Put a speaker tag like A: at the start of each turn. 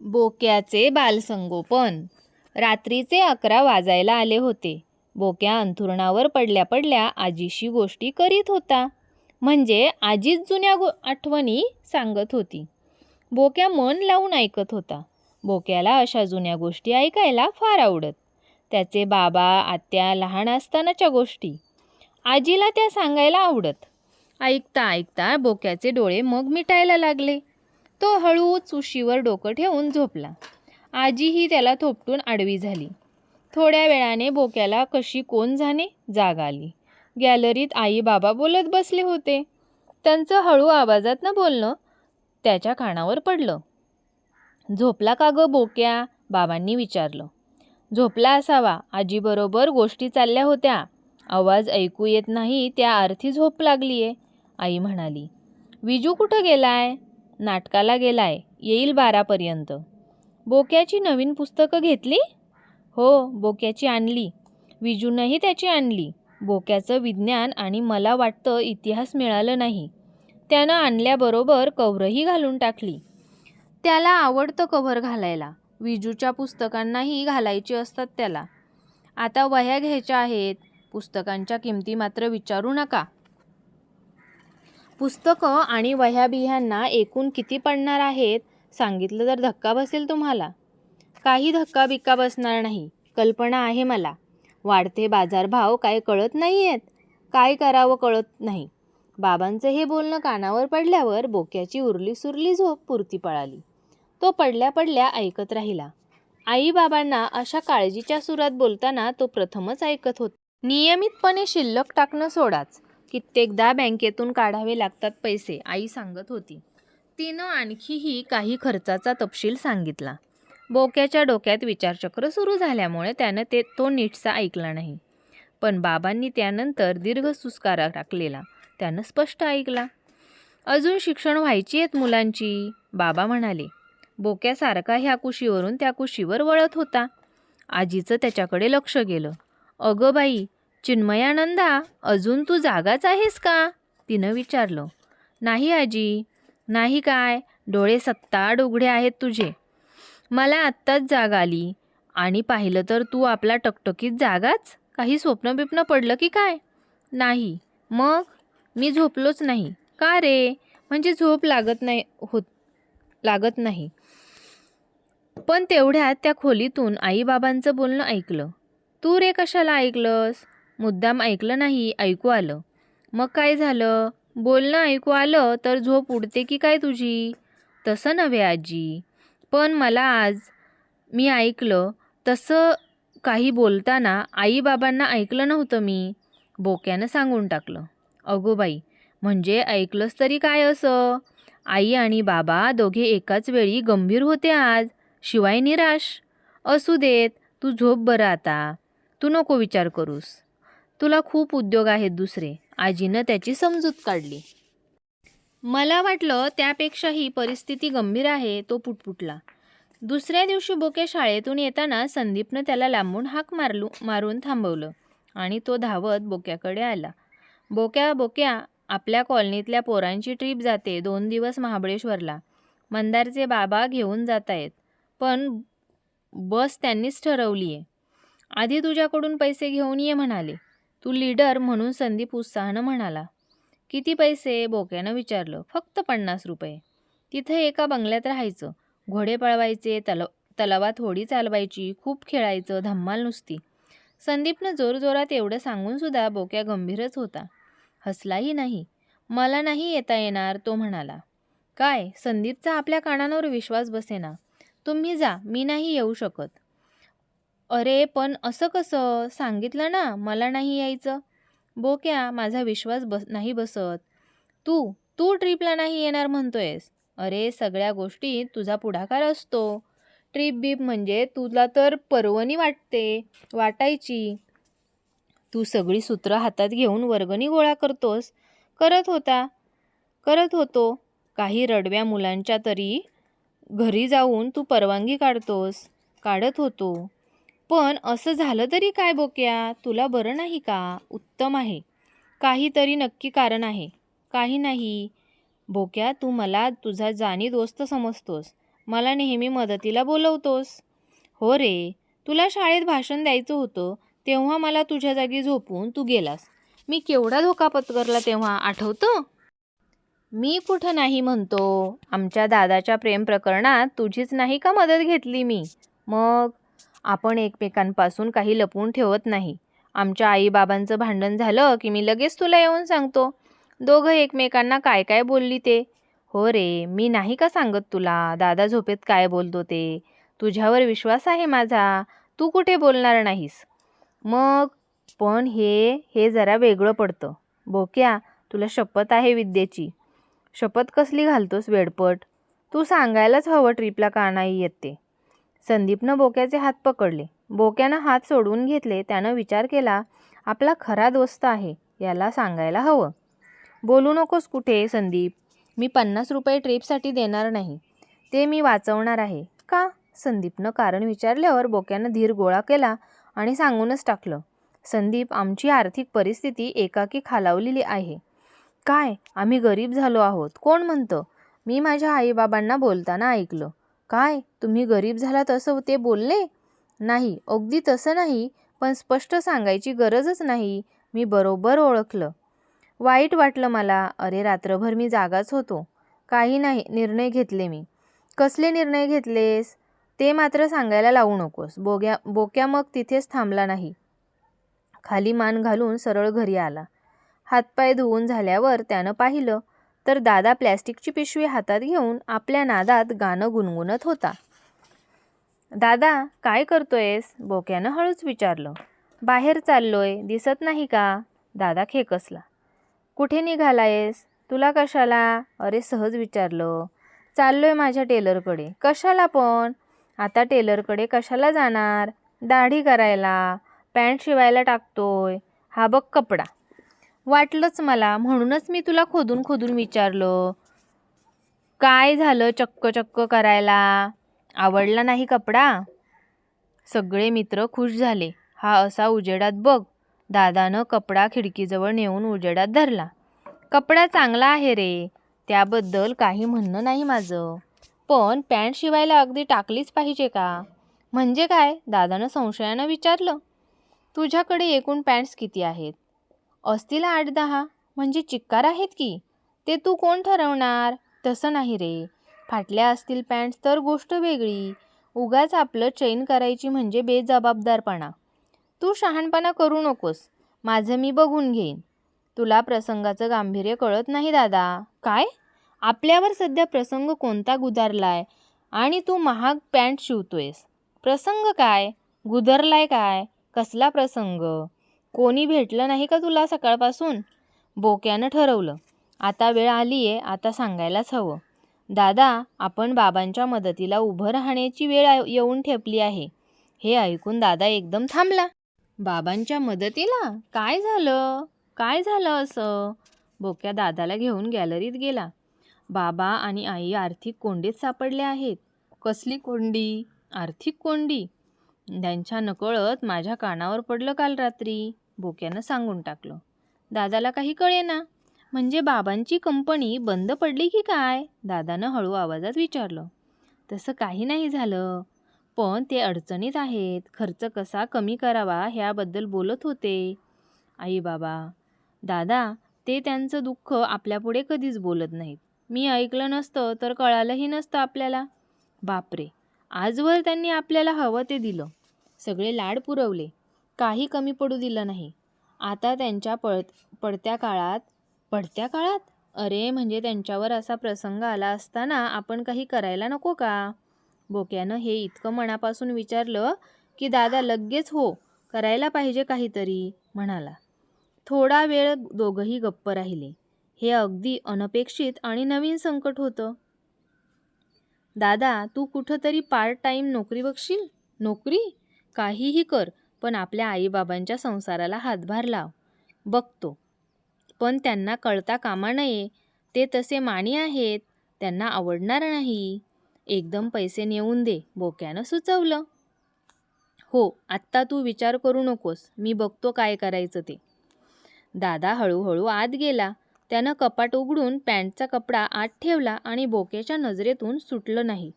A: बोक्याचे बालसंगोपन. रात्रीचे अकरा वाजायला आले होते. बोक्या अंथुरणावर पडल्या पडल्या आजीशी गोष्टी करीत होता. म्हणजे आजीच जुन्या गो आठवणी सांगत होती. बोक्या मन लावून ऐकत होता. बोक्याला अशा जुन्या गोष्टी ऐकायला फार आवडत. त्याचे बाबा आत्या लहान असतानाच्या गोष्टी. आजीला त्या सांगायला आवडत. ऐकता ऐकता बोक्याचे डोळे मग मिटायला लागले. तो हळूच उशीवर डोकं ठेवून झोपला. आजीही त्याला थोपटून आडवी झाली. थोड्या वेळाने बोक्याला कशी कोण जाणे जाग आली. गॅलरीत आई बाबा बोलत बसले होते. त्यांचं हळू आवाजातनं बोलणं त्याच्या कानावर पडलं. झोपला का गं बोक्या? बाबांनी विचारलं. झोपला असावा. आजीबरोबर गोष्टी चालल्या होत्या. आवाज ऐकू येत नाही त्या अर्थी झोप लागलीये आई म्हणाली. विजू कुठं गेलाय? नाटकाला गेलाय. येईल बारापर्यंत. बोक्याची नवीन पुस्तकं घेतली? हो बोक्याची आणली. विजूनही त्याची आणली. बोक्याचं विज्ञान आणि मला वाटतं इतिहास मिळालं नाही. त्यानं आणल्याबरोबर कव्हरही घालून टाकली. त्याला आवडतं कव्हर घालायला. विजूच्या पुस्तकांनाही घालायची असतात त्याला. आता वह्या घ्यायच्या आहेत. पुस्तकांच्या किमती मात्र विचारू नका. पुस्तकं आणि वह्या बिह्यांना एकूण किती पडणार आहेत सांगितलं तर धक्का बसेल तुम्हाला. काही धक्का बिक्का बसणार नाही. कल्पना आहे मला. वाढते बाजारभाव काय कळत नाही आहेत काय करावं कळत नाही. बाबांचं हे बोलणं कानावर पडल्यावर बोक्याची उरली सुरली झोप पुरती पळाली. तो पडल्या पडल्या ऐकत राहिला. आई बाबांना अशा काळजीच्या सुरात बोलताना तो प्रथमच ऐकत होता. नियमितपणे शिल्लक टाकणं सोडाच. कित्येकदा बँकेतून काढावे लागतात पैसे आई सांगत होती. तिनं आणखीही काही खर्चाचा तपशील सांगितला. बोक्याच्या डोक्यात विचारचक्र सुरू झाल्यामुळे त्यानं ते तो नीटसा ऐकला नाही. पण बाबांनी त्यानंतर दीर्घ सुस्कारा टाकलेला. त्यानं स्पष्ट ऐकला. अजून शिक्षण व्हायची आहेत मुलांची बाबा म्हणाले. बोक्यासारखा ह्या कुशीवरून त्या कुशीवर वळत होता. आजीचं त्याच्याकडे लक्ष गेलं. अगं बाई चिन्मयानंदा अजून तू जागाच आहेस का? तिनं विचारलं. नाही आजी. नाही काय? डोळे सत्ताड उघडे आहेत तुझे. मला आत्ताच जाग आली. आणि पाहिलं तर तू आपला टकटकीत जागाच? काही स्वप्न बिप्न पडलं की काय? नाही. मग? मी झोपलोच नाही. का रे? म्हणजे झोप लागत नाही होत लागत नाही. पण तेवढ्यात त्या खोलीतून आईबाबांचं बोलणं ऐकलं. तू रे कशाला ऐकलंस? मुद्दाम ऐकलं नाही ऐकू आलं. मग काय झालं? बोलणं ऐकू आलं तर झोप उडते की काय तुझी? तसं नव्हे आजी. पण मला आज मी ऐकलं तसं काही बोलताना आईबाबांना ऐकलं नव्हतं मी. बोक्यानं सांगून टाकलं. अगो बाई म्हणजे ऐकलंस तरी काय असं? आई आणि बाबा दोघे एकाच वेळी गंभीर होते आज. शिवाय निराश. असू देत तू झोप बरं आता. तू नको विचार करूस. तुला खूप उद्योग आहेत दुसरे. आजीनं त्याची समजूत काढली. मला वाटलं त्यापेक्षाही परिस्थिती गंभीर आहे तो पुटपुटला. दुसऱ्या दिवशी बोके शाळेतून येताना संदीपनं त्याला लांबून हाक मारलू मारून थांबवलं आणि तो धावत बोक्याकडे आला. बोक्या बोक्या आपल्या कॉलनीतल्या पोरांची ट्रीप जाते दोन दिवस महाबळेश्वरला. मंदारचे बाबा घेऊन जात आहेत पण बस त्यांनीच ठरवली आहे आधी तुझ्याकडून पैसे घेऊन ये म्हणाले. तू लीडर म्हणून संदीप उत्साहानं म्हणाला. किती पैसे? बोक्यानं विचारलं. फक्त पन्नास रुपये. तिथं एका बंगल्यात राहायचं. घोडे पळवायचे तल तलावात होडी चालवायची खूप खेळायचं धम्माल नुसती. संदीपनं जोरजोरात एवढं सांगूनसुद्धा बोक्या गंभीरच होता. हसलाही नाही. मला नाही येता येणार तो म्हणाला. काय? संदीपचा आपल्या कानांवर विश्वास बसेना. तुम्ही जा. मी नाही येऊ शकत. अरे पण असं कसं? सांगितलं ना मला नाही यायचं. बोक्या माझा विश्वास बस नाही बसत. तू तू ट्रीपला नाही येणार म्हणतोयस. अरे सगळ्या गोष्टीत तुझा पुढाकार असतो. ट्रीप बीप म्हणजे तुला तर पर्वणी वाटते वाटायची. तू सगळी सूत्र हातात घेऊन वर्गणी गोळा करतोस. करत होता करत होतो. काही रडव्या मुलांच्या तरी घरी जाऊन तू परवानगी काढतोस. काढत होतो. पण असं झालं तरी काय बोक्या? तुला बरं नाही का? उत्तम आहे. काहीतरी नक्की कारण आहे. काही नाही. बोक्या तू मला तुझा जाणी दोस्त समजतोस. मला नेहमी मदतीला बोलवतोस. हो रे. तुला शाळेत भाषण द्यायचं होतं. तेव्हा मला तुझ्या जागी झोपून तू गेलास. मी केवढा धोका पत्करला तेव्हा? आठवतं? मी कुठं नाही म्हणतो. आमच्या दादाच्या प्रेम प्रकरणात तुझीच नाही का मदत घेतली मी? मग? आपण एकमेकांपासून काही लपवून ठेवत नाही. आमच्या आईबाबांचं भांडण झालं की मी लगेच तुला येऊन सांगतो. दोघं एकमेकांना काय काय बोलली ते? हो रे मी नाही का सांगत तुला? दादा झोपेत काय बोलतो ते? तुझ्यावर विश्वास आहे माझा. तू कुठे बोलणार नाहीस? मग? पण हे हे जरा वेगळं पडतं. बोक्या तुला शपथ आहे विद्येची. शपथ कसली घालतोस वेडपट तू सांगायलाच हवं ट्रीपला का नाही येत ते. संदीपनं बोक्याचे हात पकडले. बोक्यानं हात सोडवून घेतले. त्यानं विचार केला आपला खरा दोस्त आहे याला सांगायला हवं. बोलू नकोस कुठे संदीप. मी पन्नास रुपये ट्रीपसाठी देणार नाही. ते मी वाचवणार आहे. का? संदीपनं कारण विचारल्यावर बोक्यानं धीर गोळा केला आणि सांगूनच टाकलं संदीप आमची आर्थिक परिस्थिती एकाकी खालावलेली आहे. काय? आम्ही गरीब झालो आहोत. कोण म्हणतं? मी माझ्या आईबाबांना बोलताना ऐकलं. काय? तुम्ही गरीब झालात असं ते बोलले? नाही अगदी तसं नाही पण स्पष्ट सांगायची गरजच नाही मी बरोबर ओळखलं. वाईट वाटलं मला अरे रात्रभर मी जागाच होतो. काही नाही निर्णय घेतले मी. कसले निर्णय घेतलेस? ते मात्र सांगायला लावू नकोस. बोग्या बोक्या मग तिथेच थांबला नाही. खाली मान घालून सरळ घरी आला. हातपाय धुवून झाल्यावर त्यानं पाहिलं तर दादा प्लॅस्टिकची पिशवी हातात घेऊन आपल्या नादात गाणं गुणगुणत होता. दादा काय करतोयस? बोक्यानं हळूच विचारलं. बाहेर चाललोय दिसत नाही का? दादा खेकसला. कुठे निघालायस? तुला कशाला? अरे सहज विचारलं. चाललोय माझ्या टेलरकडे. कशाला पण? आता टेलरकडे कशाला जाणार? दाढी करायला. पॅन्ट शिवायला टाकतोय. हा बघ कपडा. वाटलंच मला. म्हणूनच मी तुला खोदून खोदून विचारलं. काय झालं चक्क चक्क करायला? आवडला नाही कपडा? सगळे मित्र खुश झाले. हा असा उजेडात बघ. दादानं कपडा खिडकीजवळ नेऊन उजेडात धरला. कपडा चांगला आहे रे. त्याबद्दल काही म्हणणं नाही माझं. पण पॅन्ट शिवायला अगदी टाकलीच पाहिजे का? म्हणजे काय? दादानं संशयानं विचारलं. तुझ्याकडे एकूण पॅन्ट्स किती आहेत? असतील आठ दहा. म्हणजे चिक्कार आहेत की? ते तू कोण ठरवणार? तसं नाही रे. फाटल्या असतील पॅन्ट्स तर गोष्ट वेगळी. उगाच आपलं चैन करायची म्हणजे बेजबाबदारपणा. तू शहाणपणा करू नकोस. माझं मी बघून घेईन. तुला प्रसंगाचं गांभीर्य कळत नाही दादा. काय? आपल्यावर सध्या प्रसंग कोणता गुदारलाय? आणि तू महाग पॅन्ट शिवतोयस. प्रसंग काय? गुदरलाय काय? कसला प्रसंग? कोणी भेटलं नाही का तुला सकाळपासून? बोक्यानं ठरवलं. आता वेळ आली आहे आता सांगायलाच हवं. दादा आपण बाबांच्या मदतीला उभं राहण्याची वेळ आ- येऊन ठेपली आहे. हे ऐकून दादा एकदम थांबला. बाबांच्या मदतीला? काय झालं? काय झालं असं? बोक्या दादाला घेऊन गॅलरीत गेला. बाबा आणि आई आर्थिक कोंडीत सापडले आहेत. कसली कोंडी? आर्थिक कोंडी? त्यांच्या नकळत माझ्या कानावर पडलं काल रात्री. बोक्यानं सांगून टाकलं. दादाला काही कळेना. म्हणजे बाबांची कंपनी बंद पडली की काय? दादानं हळू आवाजात विचारलं. तसं काही नाही झालं. पण ते अडचणीत आहेत. खर्च कसा कमी करावा ह्याबद्दल बोलत होते. आई बाबा दादा ते त्यांचं दुःख आपल्यापुढे कधीच बोलत नाहीत. मी ऐकलं नसतं तर कळालंही नसतं आपल्याला. बापरे आजवर त्यांनी आपल्याला हवं ते दिलं. सगळे लाड पुरवले. काही कमी पडू दिलं नाही. आता त्यांच्या पळ पडत्या काळात पडत्या काळात? अरे म्हणजे त्यांच्यावर असा प्रसंग आला असताना आपण काही करायला नको का? बोक्यानं हे इतकं मनापासून विचारलं की दादा लगेच हो करायला पाहिजे काहीतरी म्हणाला. थोडा वेळ दोघंही गप्प राहिले. हे अगदी अनपेक्षित आणि नवीन संकट होतं. दादा तू कुठंतरी पार्ट टाईम नोकरी बघशील? नोकरी? काहीही कर पण आपल्या आईबाबांच्या संसाराला हातभार लाव. बघतो. पण त्यांना कळता कामा नये. ते तसे माणी आहेत. त्यांना आवडणार नाही. एकदम पैसे नेऊन दे बोक्यानं सुचवलं. हो आत्ता तू विचार करू नकोस. मी बघतो काय करायचं ते. दादा हळूहळू आत गेला. त्यानं कपाट उघडून पॅन्टचा कपडा आत ठेवला आणि बोक्याच्या नजरेतून सुटलं नाही.